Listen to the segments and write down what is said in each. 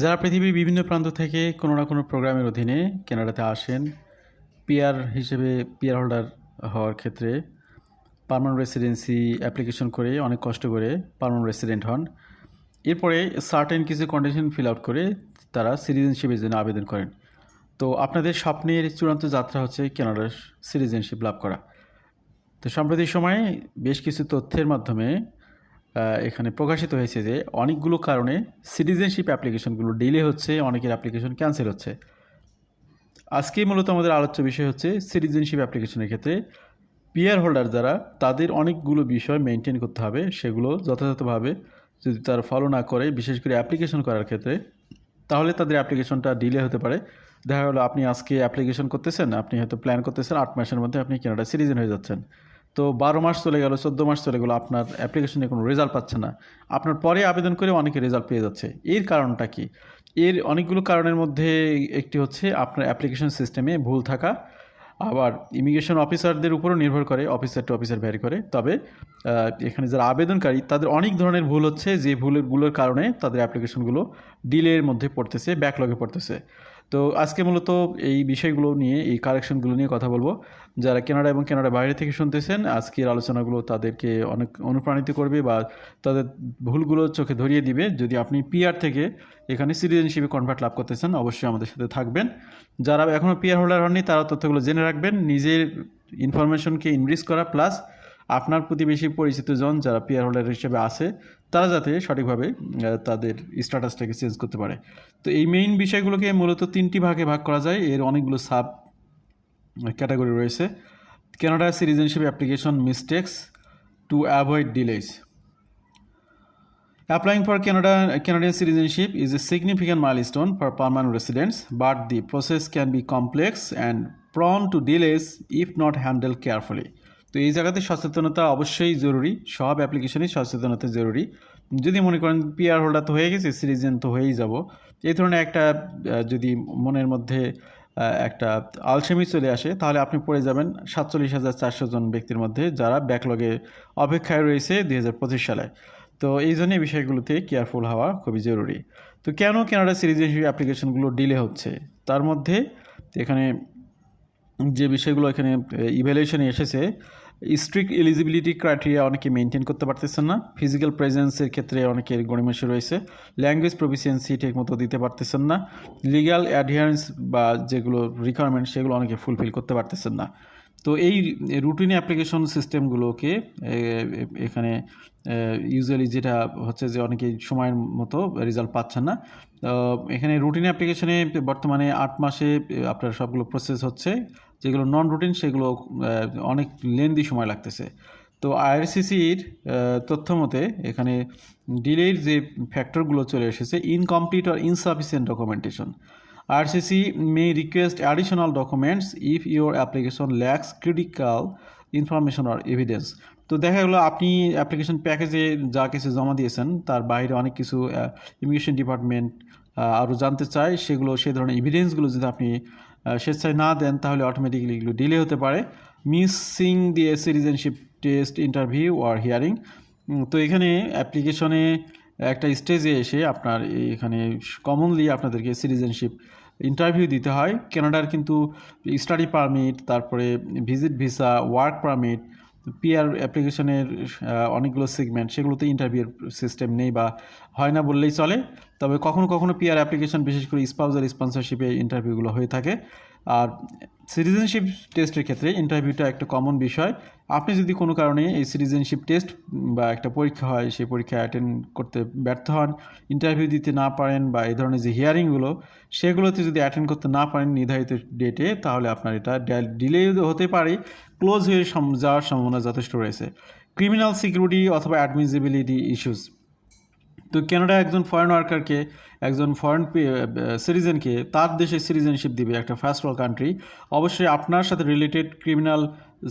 যারা পৃথিবীর বিভিন্ন প্রান্ত থেকে কোনো না কোনো প্রোগ্রামের অধীনে কানাডাতে আসেন, পিআর হিসেবে পিআর হোল্ডার হওয়ার ক্ষেত্রে পার্মানেন্ট রেসিডেন্সি অ্যাপ্লিকেশন করে অনেক কষ্ট করে পার্মানেন্ট রেসিডেন্ট হন। এরপরে সার্টেন কিছু কন্ডিশন ফিল আউট করে তারা সিটিজেনশিপের জন্য আবেদন করেন। তো আপনাদের স্বপ্নের চূড়ান্ত যাত্রা হচ্ছে কানাডার সিটিজেনশিপ লাভ করা। তো সাম্প্রতিক সময়ে বেশ কিছু তথ্যের মাধ্যমে এখানে প্রকাশিত হয়েছে যে অনেকগুলো কারণে সিটিজেনশিপ অ্যাপ্লিকেশনগুলো ডিলে হচ্ছে, অনেকের অ্যাপ্লিকেশন ক্যান্সেল হচ্ছে। আজকে মূলত আমাদের আলোচ্য বিষয় হচ্ছে সিটিজেনশিপ অ্যাপ্লিকেশনের ক্ষেত্রে পিআর হোল্ডার যারা, তাদের অনেকগুলো বিষয় মেনটেন করতে হবে, সেগুলো যথাযথভাবে যদি তার ফলো না করে, বিশেষ করে অ্যাপ্লিকেশন করার ক্ষেত্রে, তাহলে তাদের অ্যাপ্লিকেশনটা ডিলে হতে পারে। দেখা গেলো আপনি আজকে অ্যাপ্লিকেশন করতেছেন, আপনি হয়তো প্ল্যান করতেছেন, আট মাসের মধ্যে আপনি কানাডা সিটিজেন হয়ে যাচ্ছেন। তো বারো মাস চলে গেল, চোদ্দ মাস চলে গেলো, আপনার অ্যাপ্লিকেশনে কোনো রেজাল্ট পাচ্ছে না। আপনার পরে আবেদন করে অনেকে রেজাল্ট পেয়ে যাচ্ছে। এর কারণটা কি? এর অনেকগুলো কারণের মধ্যে একটি হচ্ছে আপনার অ্যাপ্লিকেশন সিস্টেমে ভুল থাকা। আবার ইমিগ্রেশন অফিসারদের উপরও নির্ভর করে অফিসার টু অফিসার ভ্যারি করে। তবে এখানে যারা আবেদনকারী, তাদের অনেক ধরনের ভুল হচ্ছে। যে ভুলগুলোর কারণে তাদের অ্যাপ্লিকেশনগুলো ডিলের মধ্যে পড়তেছে ব্যাকলগে পড়তেছে। তো আজকে মূলত এই বিষয়গুলো নিয়ে, এই কারেকশনগুলো নিয়ে কথা বলব। যারা কেনাডা এবং কেনাডা বাইরে থেকে শুনতেছেন, আজকের আলোচনাগুলো তাদেরকে অনেক অনুপ্রাণিত করবে বা তাদের ভুলগুলো চোখে ধরিয়ে দিবে। যদি আপনি পিআর থেকে এখানে সিটিজেনশিপে কনভার্ট লাভ করতেছেন অবশ্যই আমাদের সাথে থাকবেন। যারা এখনও পিআর হোল্ডার হননি, তারা তথ্যগুলো জেনে রাখবেন। নিজের ইনফরমেশনকে ইনরিচ করা প্লাস আপনার প্রতি বেশি পরিচিত জন যারা পিয়ার হোল্ডার হিসেবে আছে, তারা যাতে সঠিকভাবে তাদের স্ট্যাটাসটাকে চেঞ্জ করতে পারে। তো এই মেইন বিষয়গুলোকে মূলত তিনটি ভাগে ভাগ করা যায়। এর অনেকগুলো সাব ক্যাটাগরি রয়েছে। Canada citizenship application mistakes to avoid delays applying for Canada Canadian citizenship is a significant milestone for permanent residents but the process can be complex and prone to delays if not handled carefully তো এই জায়গাতে সচেতনতা অবশ্যই জরুরি, সব অ্যাপ্লিকেশনেই সচেতনতা জরুরি। যদি মনে করেন পিআর হোল্ডার তো হয়ে গেছে সিটিজেন তো হয়েই যাব। এই ধরনের একটা যদি মনের মধ্যে একটা আলসেমি চলে আসে, তাহলে আপনি পড়ে যাবেন সাতচল্লিশ হাজার চারশো জন ব্যক্তির মধ্যে যারা ব্যাকলগে অপেক্ষায় রয়েছে দুই হাজার পঁচিশ সালে। তো এই জন্য এই বিষয়গুলোতে কেয়ারফুল হওয়া খুবই জরুরি। তো কেন কানাডা সিটিজেনশিপ অ্যাপ্লিকেশনগুলো ডিলে হচ্ছে? তার মধ্যে এখানে যে বিষয়গুলো এখানে ইভ্যালুয়েশনে এসেছে স্ট্রিক্ট এলিজিবিলিটি ক্রাইটেরিয়া অনেকে মেনটেন করতে পারতেছেন না। ফিজিক্যাল প্রেজেন্সের ক্ষেত্রে অনেকের গণিমসি রয়েছে। ল্যাঙ্গুয়েজ প্রফিসিয়েন্সি ঠিকমতো দিতে পারতেছেন না। লিগ্যাল অ্যাডহিয়ারেন্স বা যেগুলো রিকোয়ারমেন্ট সেগুলো অনেকে ফুলফিল করতে পারতেছেন না। তো এই রুটিন অ্যাপ্লিকেশন সিস্টেমগুলোকে এখানে ইউজুয়ালি যেটা হচ্ছে যে অনেকে সময়ের মতো রেজাল্ট পাচ্ছেন না। এখানে রুটিন অ্যাপ্লিকেশনে বর্তমানে আট মাসে আপনার সবগুলো প্রসেস হচ্ছে। যেগুলো নন রুটিন সেগুলো অনেক লেন্দি সময় লাগতেছে। তো আইআরসিসির তথ্য মতে এখানে ডিলের যে ফ্যাক্টরগুলো চলে এসেছে incomplete R insufficient documentation RCC may request additional documents if your application lacks critical information or evidence তো দেখা গেলো, আপনি অ্যাপ্লিকেশন প্যাকেজে যা কিছু জমা দিয়েছেন, তার বাইরে অনেক কিছু ইমিগ্রেশন ডিপার্টমেন্ট আরও জানতে চায়, সেগুলো সেই ধরনের এভিডেন্সগুলো যদি আপনি স্বেচ্ছায় না দেন তাহলে অটোমেটিক্যালি এগুলো ডিলে হতে পারে। মিসিং দিয়ে সিটিজেনশিপ টেস্ট ইন্টারভিউ আর হিয়ারিং তো এখানে অ্যাপ্লিকেশনে একটা স্টেজে এসে আপনার এখানে কমনলি আপনাদেরকে সিটিজেনশিপ ইন্টারভিউ দিতে হয়। কানাডার কিন্তু স্টাডি পারমিট তারপরে visit visa work permit PR অ্যাপ্লিকেশনের অনেকগুলো সেগমেন্ট সেগুলোতে ইন্টারভিউর সিস্টেম নেই বা হয় না বললেই চলে। তবে কখনো কখনো পিআর অ্যাপ্লিকেশন বিশেষ করে স্পাউজার স্পন্সরশিপে ইন্টারভিউগুলো হয়ে থাকে। আর সিটিজেনশিপ টেস্টের ক্ষেত্রে ইন্টারভিউটা একটা কমন বিষয়। আপনি যদি কোনো কারণে এই সিটিজেনশিপ টেস্ট বা একটা পরীক্ষা হয়, সেই পরীক্ষা অ্যাটেন্ড করতে ব্যর্থ হন ইন্টারভিউ দিতে না পারেন বা এই ধরনের যে হিয়ারিংগুলো সেগুলোতে যদি অ্যাটেন্ড করতে না পারেন নির্ধারিত ডেটে তাহলে আপনার এটা ডিলে হতে পারে ক্লোজ হয়ে যাওয়ার সম্ভাবনা যথেষ্ট রয়েছে। ক্রিমিনাল সিকিউরিটি অথবা অ্যাডমিজিবিলিটি ইস্যুস তো কানাডা একজন ফরেন ওয়ার্কারকে একজন ফরেন সিটিজেনকে তার দেশে সিটিজেনশিপ দিবে একটা ফার্স্ট ওয়ার্ল্ড কান্ট্রি অবশ্যই আপনার সাথে রিলেটেড ক্রিমিনাল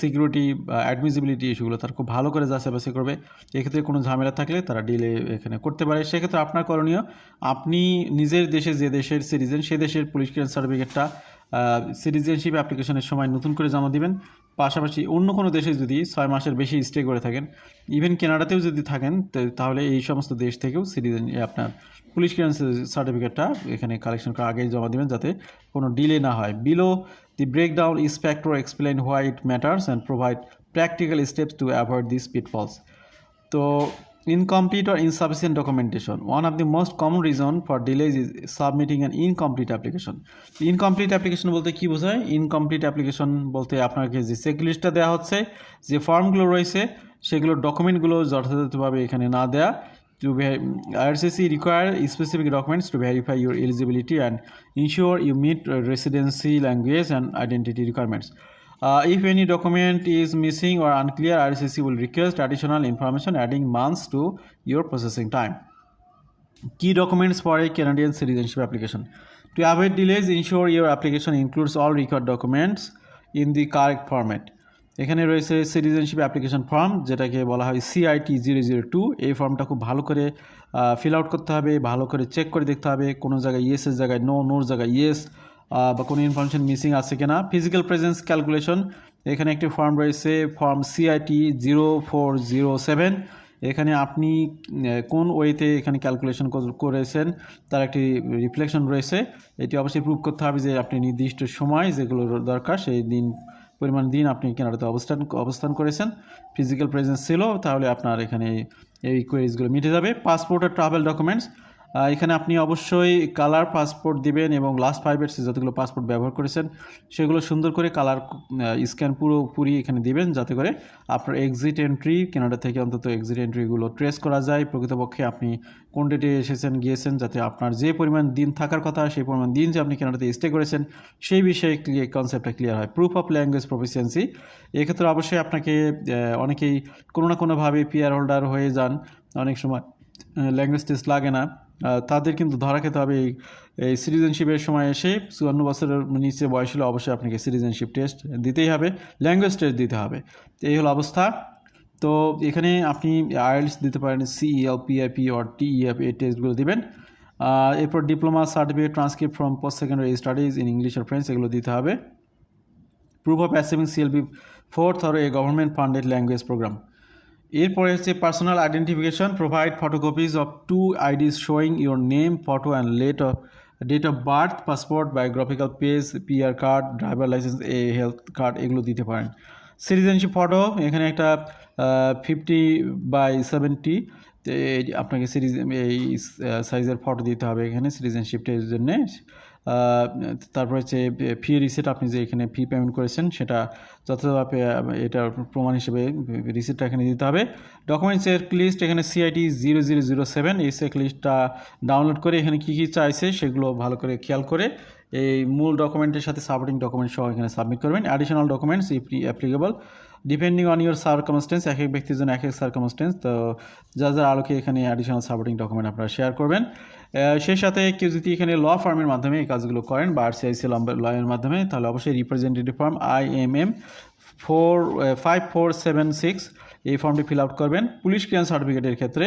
সিকিউরিটি অ্যাডমিসিবিলিটি ইস্যুগুলো তার খুব ভালো করে যাচাই করবে। এক্ষেত্রে কোনো ঝামেলা থাকলে তারা ডিলে এখানে করতে পারে। সেক্ষেত্রে আপনার করণীয়, আপনি নিজের দেশে যে দেশের সিটিজেন সে দেশের পুলিশ ক্লিয়ারেন্স সার্টিফিকেটটা সিটিজেনশিপ অ্যাপ্লিকেশনের সময় নতুন করে জমা দিবেন। পাশাপাশি অন্য কোনো দেশে যদি ছয় মাসের বেশি স্টে করে থাকেন ইভেন কেনাডাতেও যদি থাকেন তাহলে এই সমস্ত দেশ থেকেও সিটিজেন আপনার পুলিশ ক্লিয়ারেন্স সার্টিফিকেটটা এখানে কালেকশন করার আগেই জমা দেবেন যাতে কোনো ডিলে না হয়। Below the breakdown inspector explain why it matters and provide practical steps to avoid this pitfalls. তো incomplete or insufficient documentation one of the most common reason for delays is submitting an incomplete application incomplete application বলতে কী বোঝায়? Incomplete application বলতে আপনাকে যে চেকলিস্টটা দেওয়া হচ্ছে, যে ফর্মগুলো রয়েছে সেগুলো ডকুমেন্টগুলো যথাযথভাবে এখানে না দেওয়া to IRCC require specific documents to verify your eligibility and ensure you meet residency language and identity requirements Uh, if any document is missing or unclear, IRCC will request additional information, adding months to your processing time. Key documents for a Canadian citizenship application. To avoid delays, ensure your application includes all required documents in the correct format. এখানে রয়েছে citizenship application form যেটাকে বলা হয় CIT zero zero two এই ফর্মটা খুব ভালো করে ফিল আউট করতে হবে ভালো করে চেক করে দেখতে হবে কোনো জায়গায় ইয়েসের জায়গায় নো নোর জায়গায় ইয়েস বা কোনো ইনফরমেশন মিসিং আছে কিনা। ফিজিক্যাল প্রেজেন্স ক্যালকুলেশন এখানে একটি ফর্ম রয়েছে form CIT zero four zero seven এখানে আপনি কোন ওয়েতে এখানে ক্যালকুলেশন করেছেন, তার একটি রিফ্লেকশন রয়েছে। এটি অবশ্যই প্রুভ করতে হবে যে আপনি নির্দিষ্ট সময় যেগুলো দরকার, সেই দিন, পরিমাণ দিন আপনি কেনাডাতে অবস্থান অবস্থান করেছেন। ফিজিক্যাল প্রেজেন্স ছিল, তাহলে আপনার এখানে এই কোয়েরিজগুলো মিটে যাবে। পাসপোর্ট আর ট্রাভেল ডকুমেন্টস এখানে আপনি অবশ্যই কালার পাসপোর্ট দিবেন এবং লাস্ট ফাইভ ইয়ার্সে যতগুলো পাসপোর্ট ব্যবহার করেছেন, সেগুলো সুন্দর করে কালার স্ক্যান পুরোপুরি এখানে দিবেন যাতে করে আপনার এক্সিট এন্ট্রি কেনাডা থেকে অন্তত এক্সিট এন্ট্রিগুলো ট্রেস করা যায়। প্রকৃতপক্ষে আপনি কোন ডেটে এসেছেন, গিয়েছেন, যাতে আপনার যে পরিমাণ দিন থাকার কথা, সেই পরিমাণ দিন যে আপনি কেনাডাতে স্টে করেছেন, সেই বিষয়ে ক্লিয়ার কনসেপ্টটা ক্লিয়ার হয়। প্রুফ অফ ল্যাঙ্গুয়েজ প্রফিসিয়েন্সি এক্ষেত্রে অবশ্যই আপনাকে অনেকেই কোনো না কোনোভাবে পিআর হোল্ডার হয়ে যান। অনেক সময় ল্যাঙ্গুয়েজ টেস্ট লাগে না। তাদের কিন্তু ধরা খেতে হবে এই এই সিটিজেনশিপের সময় এসে চুয়ান্ন বছরের নিচে বয়স হলে অবশ্যই আপনাকে সিটিজেনশিপ টেস্ট দিতেই হবে ল্যাঙ্গুয়েজ টেস্ট দিতে হবে। এই হলো অবস্থা। তো এখানে আপনি আইএলস দিতে পারেন সিইএল পিআইপি অর টিইএফ এই টেস্টগুলো দিবেন। এরপর diploma certificate transcript from post secondary studies in English R French এগুলো দিতে হবে। Proof of achieving CLB fourth R a government funded language program এরপরে হচ্ছে personal identification provide photocopies of two IDs showing your name photo and late of date of birth passport biographical page PR card driver licence a health card এগুলো দিতে পারেন। Citizenship photo এখানে একটা fifty by seventy আপনাকে citizen এই সাইজের photo দিতে হবে এখানে সিটিজেনশিপের জন্যে। তারপর হচ্ছে ফি রিসিট আপনি যে এখানে ফি পেমেন্ট করেছেন, সেটা যথাযথভাবে এটার প্রমাণ হিসেবে রিসিটটা এখানে দিতে হবে। ডকুমেন্ট চেক লিস্ট এখানে CIT zero zero zero seven এই চেক লিস্টটা ডাউনলোড করে এখানে কী কী চাইছে, সেগুলো ভালো করে খেয়াল করে এই মূল ডকুমেন্টের সাথে সাপোর্টিং ডকুমেন্ট সহ এখানে সাবমিট করবেন। Additional documents if applicable depending on your circumstances এক এক ব্যক্তির জন্য এক এক সার্কমস্টেন্স তো যা যার আলোকে এখানে অ্যাডিশনাল সাপোর্টিং ডকুমেন্ট আপনারা শেয়ার করবেন। সেই সাথে কেউ যদি এখানে ল ফার্মের মাধ্যমে এই কাজগুলো করেন বা আরসিআইসি লয়ের মাধ্যমে, তাহলে অবশ্যই representative form I M M four five four seven six এই ফর্মটি ফিল আউট করবেন। পুলিশ ক্লিয়ারেন্স সার্টিফিকেটের ক্ষেত্রে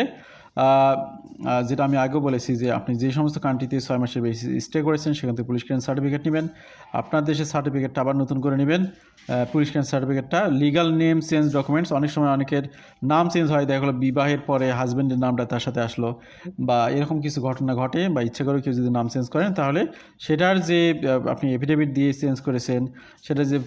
যেটা আমি আগেও বলেছি যে আপনি যে সমস্ত কান্ট্রিতে ছয় মাসের বেশি স্টে করেছেন, সেখান থেকে পুলিশ ক্লিয়ারেন্স সার্টিফিকেট নেবেন। আপনার দেশের সার্টিফিকেটটা আবার নতুন করে নেবেন। পুলিশ ক্লিয়ারেন্স সার্টিফিকেটটা লিগাল নেম চেঞ্জ ডকুমেন্টস অনেক সময় অনেকের নাম চেঞ্জ হয়, দেখা গেলো বিবাহের পরে হাজব্যান্ডের নামটা তার সাথে আসলো বা এরকম কিছু ঘটনা ঘটে বা ইচ্ছে করে কেউ যদি নাম চেঞ্জ করেন, তাহলে সেটার যে আপনি এফিডেভিট দিয়ে চেঞ্জ করেছেন সেটা যে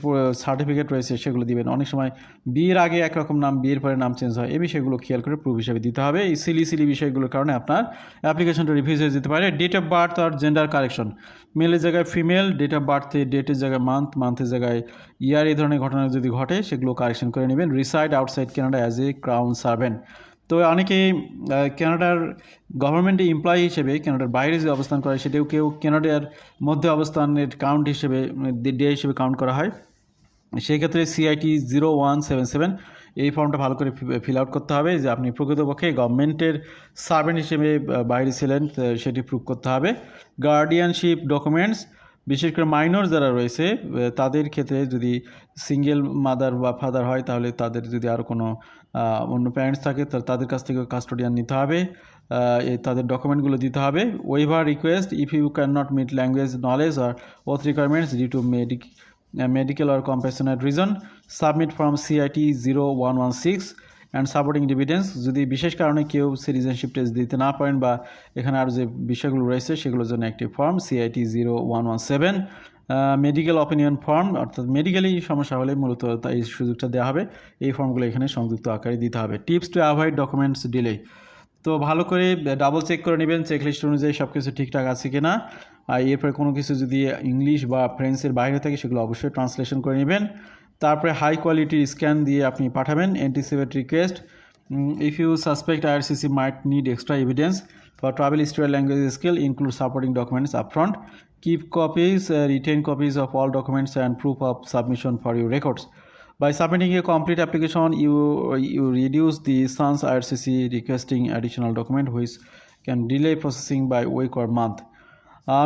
সার্টিফিকেট রয়েছে সেগুলো দিবেন। অনেক সময় বিয়ের আগে একরকম নাম, বিয়ের পরে নাম চেঞ্জ হয় এই বিষয়গুলো খেয়াল করে প্রুফ হিসাবে দিতে হবে। এই সিলি সিলি বিষয়গুলোর কারণে আপনার অ্যাপ্লিকেশনটা রিভিউজ হয়ে যেতে পারে। ডেট অফ বার্থ আর জেন্ডার কারেকশন মেলের জায়গায় ফিমেল ডেট অফ বার্থে ডেটের জায়গায় মান্থ মান্থের জায়গায় ইয়ার এই ধরনের ঘটনা যদি ঘটে সেগুলো কারেকশন করে নেবেন। Reside outside Canada as a crown servant তো অনেকেই আহ, কানাডার গভর্নমেন্টে এমপ্লয়ি হিসেবে কানাডার বাইরে যে অবস্থান করে সেটাও কেউ কানাডার মধ্যে অবস্থানের কাউন্ট হিসেবে ডে হিসেবে কাউন্ট করা হয়। সেই ক্ষেত্রে CIT zero one seven seven এই ফর্মটা ভালো করে ফিল আউট করতে হবে যে আপনি প্রকৃতপক্ষে গভর্নমেন্টের সার্ভেন্ট হিসেবে বাইরে ছিলেন সেটি প্রুভ করতে হবে। গার্ডিয়ানশিপ ডকুমেন্টস বিশেষ করে মাইনর যারা রয়েছে তাদের ক্ষেত্রে যদি সিঙ্গেল মাদার বা ফাদার হয়, তাহলে তাদের যদি আরও কোনো অন্য প্যারেন্টস থাকে তাদের কাছ থেকে কাস্টোডিয়ান নিতে হবে তাদের ডকুমেন্টগুলো দিতে হবে। Waiver request if you can not meet language knowledge or oath requirements due to medical or reason submit from CIT zero one one six and supporting evidence যদি বিশেষ কারণে কেউ সিটিজেনশিপ টেস্ট দিতে না পারেন বা এখানে আরও যে বিষয়গুলো রয়েছে, সেগুলোর জন্য একটি form CIT zero one one seven medical opinion form অর্থাৎ মেডিকেলি সমস্যা হলে মূলত এই সুযোগটা দেওয়া হবে। এই ফর্মগুলো এখানে সংযুক্ত আকারে দিতে হবে। Tips to avoid documents delay তো ভালো করে ডাবল চেক করে নেবেন চেকলিস্ট অনুযায়ী সব কিছু ঠিকঠাক আছে কি না আর এরপরে কোনো কিছু যদি ইংলিশ বা ফ্রেন্সের বাইরে থাকে সেগুলো অবশ্যই ট্রান্সলেশন করে নেবেন। তারপরে হাই কোয়ালিটির স্ক্যান দিয়ে আপনি পাঠাবেন anticipate request if you suspect IRCC might need extra evidence for travel history language skill include supporting documents upfront keep copies uh, retain copies of all documents and proof of submission for your records. By submitting a complete application you you reduce the sans ircc requesting additional document which can delay processing by week or month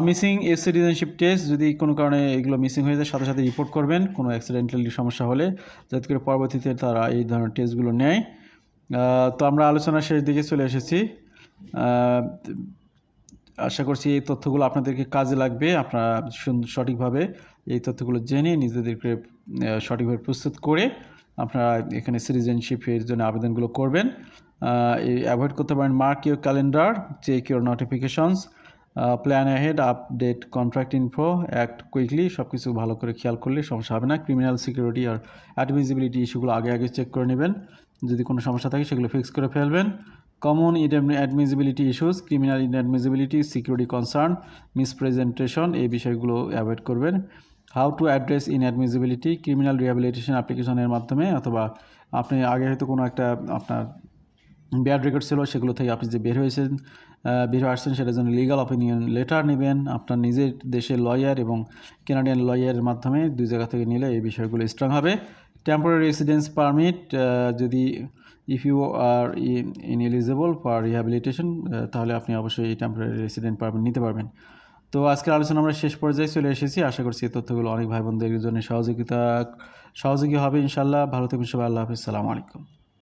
missing a citizenship test যদি কোনো কারণে এগুলো missing হয়ে যায় সাথে সাথে report করবেন কোনো অ্যাক্সিডেন্টালি সমস্যা হলে যাতে করে পরবর্তীতে তারা এই ধরনের টেস্টগুলো নেয় তো আমরা আলোচনার শেষ দিকে চলে এসেছি আশা করছি এই তথ্যগুলো আপনাদেরকে কাজে লাগবে। আপনারা সঠিকভাবে এই তথ্যগুলো জেনে নিজেদেরকে সঠিকভাবে প্রস্তুত করে আপনারা এখানে সিটিজেনশিপের জন্য আবেদনগুলো করবেন। অ্যাভয়েড করতে পারেন mark your calendar check your notifications plan ahead update contract info act quickly সব কিছু ভালো করে খেয়াল করলে সমস্যা হবে না। ক্রিমিনাল সিকিউরিটি আর অ্যাডমিজিবিলিটি ইস্যুগুলো আগে আগে চেক করে নেবেন। যদি কোনো সমস্যা থাকে সেগুলো ফিক্স করে ফেলবেন। Common admissibility issues criminal inadmissibility security concern misrepresentation এই বিষয়গুলো অ্যাভয়েড করবেন। How to address inadmissibility criminal rehabilitation অ্যাপ্লিকেশনের মাধ্যমে অথবা আপনি আগে হয়তো কোনো একটা আপনার ব্যাড রেকর্ড ছিল, সেগুলো থেকে আপনি যে বের হয়েছেন বের হয়ে আসছেন, সেটার জন্য লিগাল অপিনিয়ন লেটার নেবেন। আপনার নিজের দেশের লয়ার এবং কেনাডিয়ান লয়ারের মাধ্যমে দুই জায়গা থেকে নিলে এই বিষয়গুলো স্ট্রং হবে। টেম্পোরারি রেসিডেন্স পারমিট যদি if you are ineligible for rehabilitation তাহলে আপনি অবশ্যই এই টেম্পোরারি রেসিডেন্ট পারমিট নিতে পারবেন। তো আজকের আলোচনা আমরা শেষ পর্যায়ে চলে এসেছি। আশা করছি এই তথ্যগুলো অনেক ভাই বোনদের জন্য সহযোগিতা, সহযোগী হবে ইনশাল্লাহ ভালো থাকবেন সবাই। আল্লাহ হাফিজ। সালামু আলাইকুম।